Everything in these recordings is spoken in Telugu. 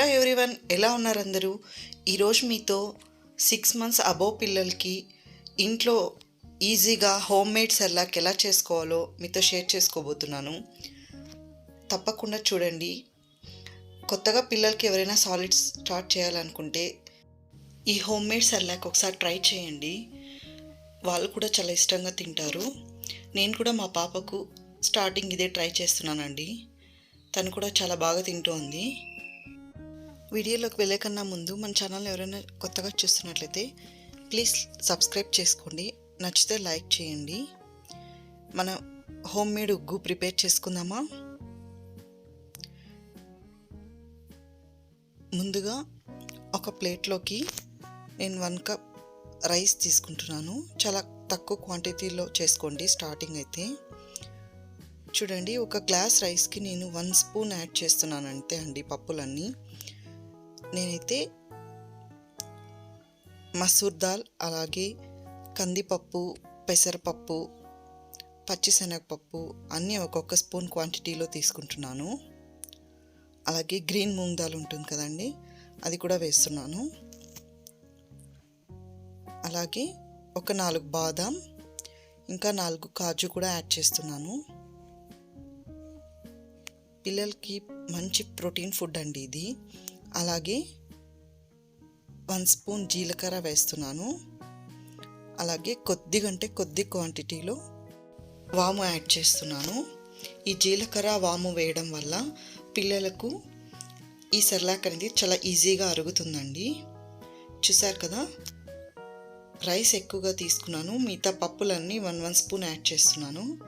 హలో ఎవ్రీవన్ ఎలా ఉన్నారు అందరూ ఈరోజు మీతో సిక్స్ మంత్స్ అబోవ్ పిల్లలకి ఇంట్లో ఈజీగా హోమ్ మేడ్ సెర్లాక్ ఎలా చేసుకోవాలో మీతో షేర్ చేసుకోబోతున్నాను. తప్పకుండా చూడండి. కొత్తగా పిల్లలకి ఎవరైనా సాలిడ్స్ స్టార్ట్ చేయాలనుకుంటే ఈ హోమ్ మేడ్ సెర్లాక్ ఒకసారి ట్రై చేయండి. వాళ్ళు కూడా చాలా ఇష్టంగా తింటారు. నేను కూడా మా పాపకు స్టార్టింగ్ ఇదే ట్రై చేస్తున్నానండి. తను కూడా చాలా బాగా తింటోంది. వీడియోలోకి వెళ్ళే కన్నా ముందు మన ఛానల్ ఎవరైనా కొత్తగా చూస్తున్నట్లయితే ప్లీజ్ సబ్స్క్రైబ్ చేసుకోండి. నచ్చితే లైక్ చేయండి. మన హోమ్ మేడ్ ఉగ్గు ప్రిపేర్ చేసుకుందామా? ముందుగా ఒక ప్లేట్లోకి నేను వన్ కప్ రైస్ తీసుకుంటున్నాను. చాలా తక్కువ క్వాంటిటీలో చేసుకోండి స్టార్టింగ్ అయితే. చూడండి ఒక గ్లాస్ రైస్కి నేను వన్ స్పూన్ యాడ్ చేస్తున్నాను అంతే అండి పప్పులన్నీ. నేనైతే మసూర్ దాల్ అలాగే కందిపప్పు పెసరపప్పు పచ్చిశనగపప్పు అన్నీ ఒక్కొక్క స్పూన్ క్వాంటిటీలో తీసుకుంటున్నాను. అలాగే గ్రీన్ మూంగ్ దాల్ ఉంటుంది కదండి అది కూడా వేస్తున్నాను. అలాగే ఒక నాలుగు బాదాం ఇంకా నాలుగు కాజు కూడా యాడ్ చేస్తున్నాను. పిల్లలకి మంచి ప్రోటీన్ ఫుడ్ అండి ఇది. అలాగే వన్ స్పూన్ జీలకర్ర వేస్తున్నాను. అలాగే కొద్దిగంటే కొద్ది క్వాంటిటీలో వాము యాడ్ చేస్తున్నాను. ఈ జీలకర్ర వాము వేయడం వల్ల పిల్లలకు ఈ సెర్లాక్ అనేది చాలా ఈజీగా అరుగుతుందండి. చూసారు కదా? రైస్ ఎక్కువగా తీసుకున్నాను. మిగతా పప్పులన్నీ వన్ వన్ స్పూన్ యాడ్ చేస్తున్నాను.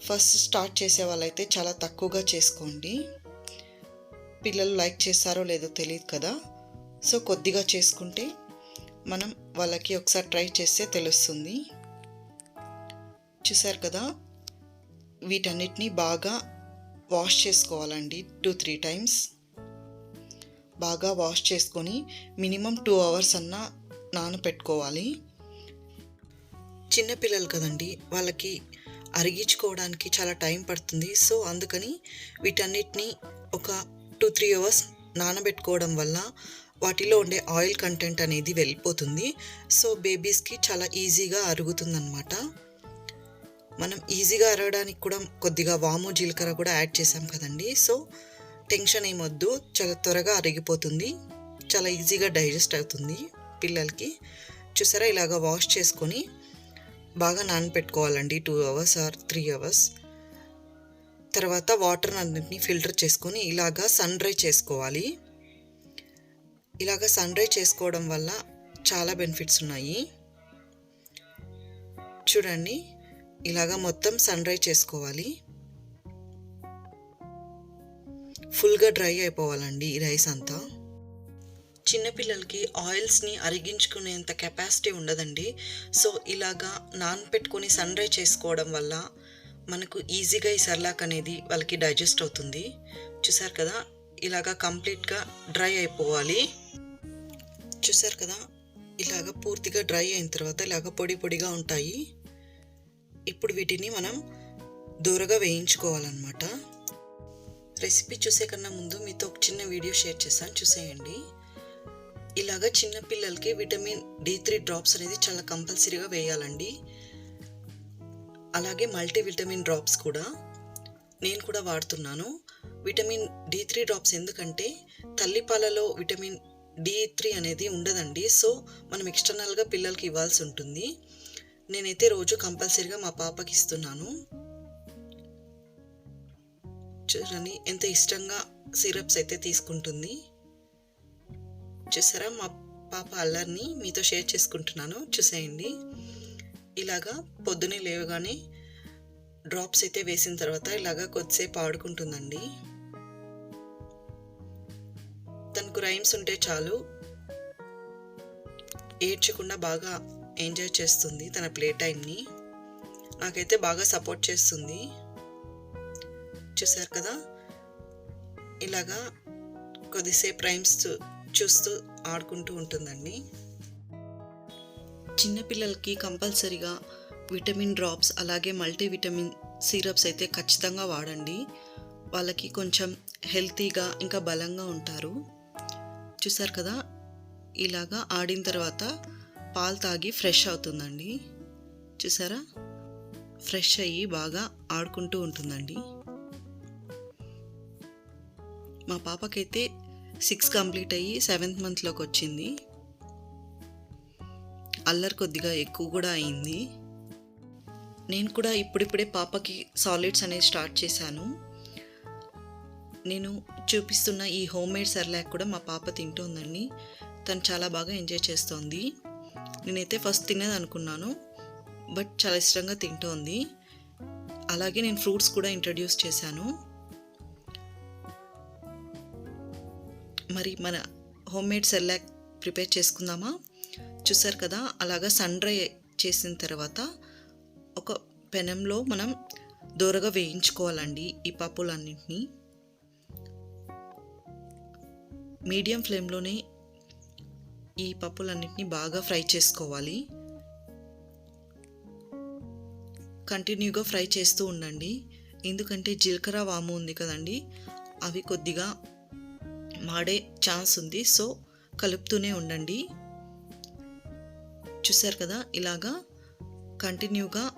ఫస్ట్ స్టార్ట్ చేసే వాళ్ళైతే చాలా తక్కువగా చేసుకోండి. పిల్లలు లైక్ చేస్తారో లేదో తెలియదు కదా. సో కొద్దిగా చేసుకుంటే మనం వాళ్ళకి ఒకసారి ట్రై చేస్తే తెలుస్తుంది. చూసారు కదా? వీటన్నిటిని బాగా వాష్ చేసుకోవాలండి టూ త్రీ టైమ్స్. బాగా వాష్ చేసుకొని మినిమం టూ అవర్స్ అన్నా నానపెట్టుకోవాలి. చిన్నపిల్లలు కదండి వాళ్ళకి అరిగించుకోవడానికి చాలా టైం పడుతుంది. సో అందుకని వీటన్నిటిని ఒక టూ త్రీ అవర్స్ నానబెట్టుకోవడం వల్ల వాటిలో ఉండే ఆయిల్ కంటెంట్ అనేది వెళ్ళిపోతుంది. సో బేబీస్కి చాలా ఈజీగా అరుగుతుందన్నమాట. మనం ఈజీగా అరగడానికి కూడా కొద్దిగా వాము జీలకర్ర కూడా యాడ్ చేసాం కదండి. సో టెన్షన్ ఏమొద్దు చాలా త్వరగా అరిగిపోతుంది. చాలా ఈజీగా డైజెస్ట్ అవుతుంది పిల్లలకి. చూసారా? ఇలాగ వాష్ చేసుకొని బాగా నానపెట్టుకోవాలండి two hours or three hours. తర్వాత వాటర్ అన్నింటినీ ఫిల్టర్ చేసుకొని ఇలాగా సన్ డ్రై చేసుకోవాలి. ఇలాగ సన్ డ్రై చేసుకోవడం వల్ల చాలా బెనిఫిట్స్ ఉన్నాయి. చూడండి ఇలాగ మొత్తం సన్ డ్రై చేసుకోవాలి. ఫుల్గా డ్రై అయిపోవాలండి ఈ రైస్ అంతా. చిన్నపిల్లలకి ఆయిల్స్ని అరిగించుకునేంత కెపాసిటీ ఉండదండి. సో ఇలాగా నానపెట్టుకొని సన్ డ్రై చేసుకోవడం వల్ల మనకు ఈజీగా ఈ సర్లాక్ అనేది వాళ్ళకి డైజెస్ట్ అవుతుంది. చూసారు కదా ఇలాగా కంప్లీట్గా డ్రై అయిపోవాలి. చూసారు కదా ఇలాగ పూర్తిగా డ్రై అయిన తర్వాత ఇలాగ పొడి పొడిగా ఉంటాయి. ఇప్పుడు వీటిని మనం దూరగా వేయించుకోవాలన్నమాట. రెసిపీ చూసే కన్నా ముందు మీతో ఒక చిన్న వీడియో షేర్ చేస్తాను చూసేయండి. ఇలాగ చిన్న పిల్లలకి విటమిన్ డి త్రీ డ్రాప్స్ అనేది చాలా కంపల్సరీగా వేయాలండి. అలాగే మల్టీ విటమిన్ డ్రాప్స్ కూడా నేను కూడా వాడుతున్నాను. విటమిన్ డి త్రీ డ్రాప్స్ ఎందుకంటే తల్లిపాలలో విటమిన్ డి త్రీ అనేది ఉండదండి. సో మనం ఎక్స్టర్నల్గా పిల్లలకి ఇవ్వాల్సి ఉంటుంది. నేనైతే రోజు కంపల్సరీగా మా పాపకి ఇస్తున్నాను. చూడండి ఎంత ఇష్టంగా సిరప్స్ అయితే తీసుకుంటుంది. చూసారా? మా పాప అల్లరిని మీతో షేర్ చేసుకుంటున్నాను. చూసేయండి. ఇలాగా పొద్దునే లేవగానే డ్రాప్స్ అయితే వేసిన తర్వాత ఇలాగా కొద్దిసేపు ఆడుకుంటుందండి. తనకు రైమ్స్ ఉంటే చాలు. ఏడ్చకుండా బాగా ఎంజాయ్ చేస్తుంది తన ప్లే టైంని నాకైతే బాగా సపోర్ట్ చేస్తుంది. చూసారు కదా? ఇలాగా కొద్దిసేపు రైమ్స్ చూస్తూ ఆడుకుంటూ ఉంటుందండి. చిన్నపిల్లలకి కంపల్సరీగా విటమిన్ డ్రాప్స్ అలాగే మల్టీవిటమిన్ సిరప్స్ అయితే ఖచ్చితంగా వాడండి. వాళ్ళకి కొంచెం హెల్తీగా ఇంకా బలంగా ఉంటారు. చూసారు కదా? ఇలాగా ఆడిన తర్వాత పాలు తాగి ఫ్రెష్ అవుతుందండి. చూసారా? ఫ్రెష్ అయ్యి బాగా ఆడుకుంటూ ఉంటుందండి. మా పాపకైతే సిక్స్ కంప్లీట్ అయ్యి సెవెంత్ మంత్లోకి వచ్చింది. అల్లరి కొద్దిగా ఎక్కువ కూడా అయింది. నేను కూడా ఇప్పుడిప్పుడే పాపకి సాలిడ్స్ అనేది స్టార్ట్ చేశాను. నేను చూపిస్తున్న ఈ హోమ్ మేడ్ సర్లాక్ కూడా మా పాప తింటుందండి. తను చాలా బాగా ఎంజాయ్ చేస్తోంది. నేనైతే ఫస్ట్ తినేది అనుకున్నాను. బట్ చాలా ఇష్టంగా తింటోంది. అలాగే నేను ఫ్రూట్స్ కూడా ఇంట్రడ్యూస్ చేశాను. మరి మన హోమ్ మేడ్ సెర్లాక్ ప్రిపేర్ చేసుకుందామా? చూసారు కదా అలాగా సన్ డ్రై చేసిన తర్వాత ఒక పెనంలో మనం దూరగా వేయించుకోవాలండి ఈ పప్పులన్నింటినీ. మీడియం ఫ్లేమ్లోనే ఈ పప్పులన్నింటినీ బాగా ఫ్రై చేసుకోవాలి. కంటిన్యూగా ఫ్రై చేస్తూ ఉండండి. ఎందుకంటే జీలకర్ర వాము ఉంది కదండి అవి కొద్దిగా మాడే ఛాన్స్ ఉంది. సో కలుపుతూనే ఉండండి. చూసారు కదా ఇలాగా కంటిన్యూగా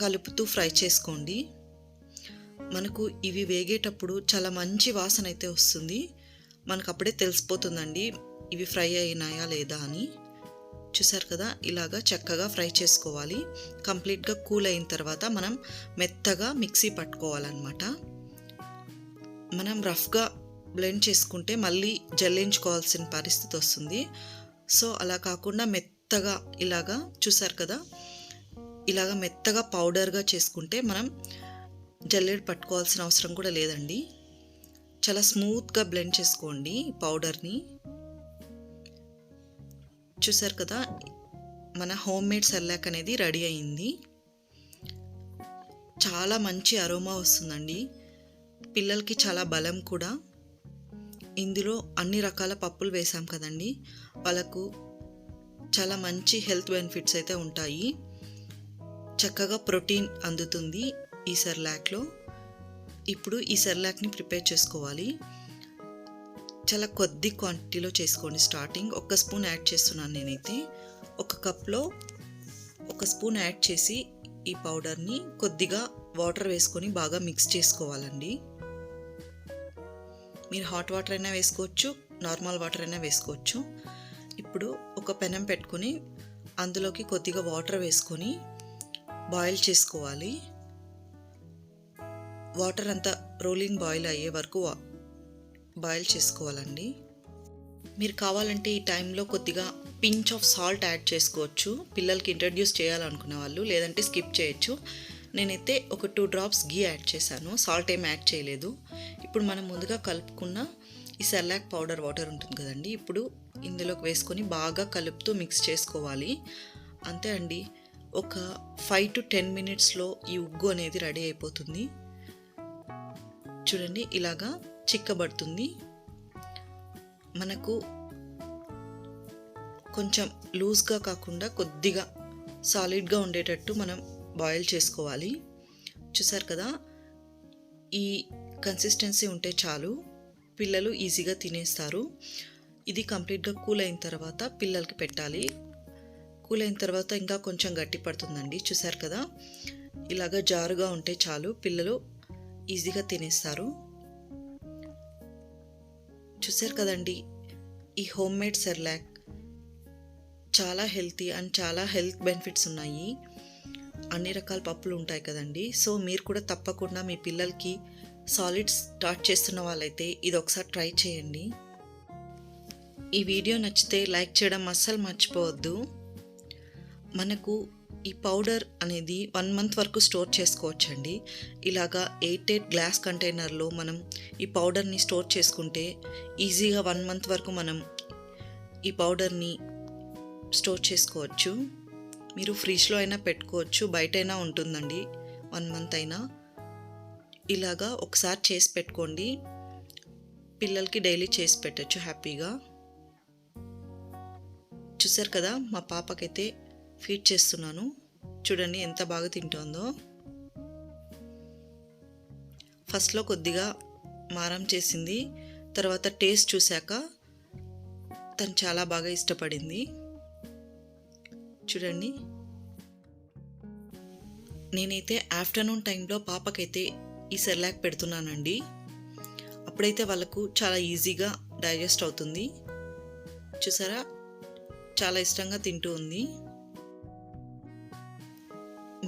కలుపుతూ ఫ్రై చేసుకోండి. మనకు ఇవి వేగేటప్పుడు చాలా మంచి వాసన అయితే వస్తుంది. మనకు అప్పుడే తెలిసిపోతుందండి ఇవి ఫ్రై అయినాయా లేదా అని. చూసారు కదా ఇలాగా చక్కగా ఫ్రై చేసుకోవాలి. కంప్లీట్గా కూల్ అయిన తర్వాత మనం మెత్తగా మిక్సీ పట్టుకోవాలన్నమాట. మనం రఫ్గా బ్లెండ్ చేసుకుంటే మళ్ళీ జల్లించుకోవాల్సిన పరిస్థితి వస్తుంది. సో అలా కాకుండా మెత్తగా ఇలాగా చూసారు కదా? ఇలాగ మెత్తగా పౌడర్గా చేసుకుంటే మనం జల్లెడ పట్టుకోవాల్సిన అవసరం కూడా లేదండి. చాలా స్మూత్గా బ్లెండ్ చేసుకోండి పౌడర్ని. చూసారు కదా? మన హోమ్ మేడ్ సెర్లాక్ అనేది రెడీ అయింది. చాలా మంచి అరోమా వస్తుందండి. పిల్లలకి చాలా బలం కూడా. ఇందులో అన్ని రకాల పప్పులు వేసాం కదండి. వాళ్ళకు చాలా మంచి హెల్త్ బెనిఫిట్స్ అయితే ఉంటాయి. చక్కగా ప్రోటీన్ అందుతుంది ఈ సెర్లాక్లో. ఇప్పుడు ఈ సెర్లాక్ని ప్రిపేర్ చేసుకోవాలి. చాలా కొద్ది క్వాంటిటీలో చేసుకోండి స్టార్టింగ్. ఒక స్పూన్ యాడ్ చేస్తున్నాను నేనైతే. ఒక కప్లో ఒక స్పూన్ యాడ్ చేసి ఈ పౌడర్ని కొద్దిగా వాటర్ వేసుకొని బాగా మిక్స్ చేసుకోవాలండి. మీరు హాట్ వాటర్ అయినా వేసుకోవచ్చు నార్మల్ వాటర్ అయినా వేసుకోవచ్చు. ఇప్పుడు ఒక పెనం పెట్టుకొని అందులోకి కొద్దిగా వాటర్ వేసుకొని బాయిల్ చేసుకోవాలి. వాటర్ అంతా రోలింగ్ బాయిల్ అయ్యే వరకు బాయిల్ చేసుకోవాలండి. మీరు కావాలంటే ఈ టైంలో కొద్దిగా పించ్ ఆఫ్ సాల్ట్ యాడ్ చేసుకోవచ్చు. పిల్లలకి ఇంట్రడ్యూస్ చేయాలనుకునే వాళ్ళు లేదంటే స్కిప్ చేయొచ్చు. నేనైతే ఒక టూ డ్రాప్స్ గీ యాడ్ చేశాను. సాల్ట్ ఏం యాడ్ చేయలేదు. ఇప్పుడు మనం ముందుగా కలుపుకున్న ఈ సెర్లాక్ పౌడర్ వాటర్ ఉంటుంది కదండి. ఇప్పుడు ఇందులోకి వేసుకొని బాగా కలుపుతూ మిక్స్ చేసుకోవాలి. అంతే అండి. ఒక ఫైవ్ టు టెన్ మినిట్స్లో ఈ ఉగ్గు అనేది రెడీ అయిపోతుంది. చూడండి ఇలాగా చిక్కబడుతుంది. మనకు కొంచెం లూజ్గా కాకుండా కొద్దిగా సాలిడ్గా ఉండేటట్టు మనం బాయిల్ చేసుకోవాలి. చూసారు కదా ఈ కన్సిస్టెన్సీ ఉంటే చాలు. పిల్లలు ఈజీగా తినేస్తారు. ఇది కంప్లీట్గా కూల్ అయిన తర్వాత పిల్లలకి పెట్టాలి. కూల్ అయిన తర్వాత ఇంకా కొంచెం గట్టి పడుతుందండి. చూసారు కదా? ఇలాగ జారుగా ఉంటే చాలు. పిల్లలు ఈజీగా తినేస్తారు. చూసారు కదండి? ఈ హోమ్ మేడ్ సెర్లాక్ చాలా హెల్తీ అండ్ చాలా హెల్త్ బెనిఫిట్స్ ఉన్నాయి. అన్ని రకాల పప్పులు ఉంటాయి కదండి. సో మీరు కూడా తప్పకుండా మీ పిల్లలకి సాలిడ్స్ స్టార్ట్ చేస్తున్న వాళ్ళైతే ఇది ఒకసారి ట్రై చేయండి. ఈ వీడియో నచ్చితే లైక్ చేయడం అస్సలు మర్చిపోవద్దు. మనకు ఈ పౌడర్ అనేది వన్ మంత్ వరకు స్టోర్ చేసుకోవచ్చండి. ఇలాగా ఎయిట్ ఎయిట్ గ్లాస్ కంటైనర్లో మనం ఈ పౌడర్ని స్టోర్ చేసుకుంటే ఈజీగా వన్ మంత్ వరకు మనం ఈ పౌడర్ని స్టోర్ చేసుకోవచ్చు. మీరు ఫ్రిడ్జ్లో అయినా పెట్టుకోవచ్చు బయట అయినా ఉంటుందండి. వన్ మంత్ అయినా. ఇలాగా ఒకసారి చేసి పెట్టుకోండి. పిల్లలకి డైలీ చేసి పెట్టచ్చు హ్యాపీగా. చూసారు కదా మా పాపకైతే ఫీడ్ చేస్తున్నాను. చూడండి ఎంత బాగా తింటుందో. ఫస్ట్లో కొద్దిగా మారం చేసింది. తర్వాత టేస్ట్ చూశాక తను చాలా బాగా ఇష్టపడింది. చూడండి. నేనైతే ఆఫ్టర్నూన్ టైంలో పాపకైతే ఈ సెర్లాక్ పెడుతున్నానండి. అప్పుడైతే వాళ్ళకు చాలా ఈజీగా డైజెస్ట్ అవుతుంది. చూసారా? చాలా ఇష్టంగా తింటూ ఉంది.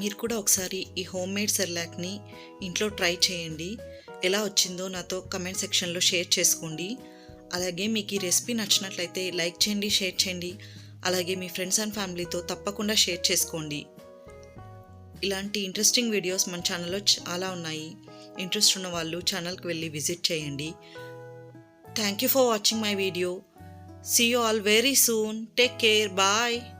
మీరు కూడా ఒకసారి ఈ హోమ్ మేడ్ సెర్లాక్ని ఇంట్లో ట్రై చేయండి. ఎలా వచ్చిందో నాతో కమెంట్ సెక్షన్లో షేర్ చేసుకోండి. అలాగే మీకు ఈ రెసిపీ నచ్చినట్లయితే లైక్ చేయండి షేర్ చేయండి. అలాగే మీ ఫ్రెండ్స్ అండ్ ఫ్యామిలీతో తప్పకుండా షేర్ చేసుకోండి. ఇలాంటి ఇంట్రెస్టింగ్ వీడియోస్ మన ఛానల్లో చాలా ఉన్నాయి. ఇంట్రెస్ట్ ఉన్న వాళ్ళు ఛానల్కి వెళ్ళి విజిట్ చేయండి. Thank you for watching my video. See you all very soon. Take care. Bye.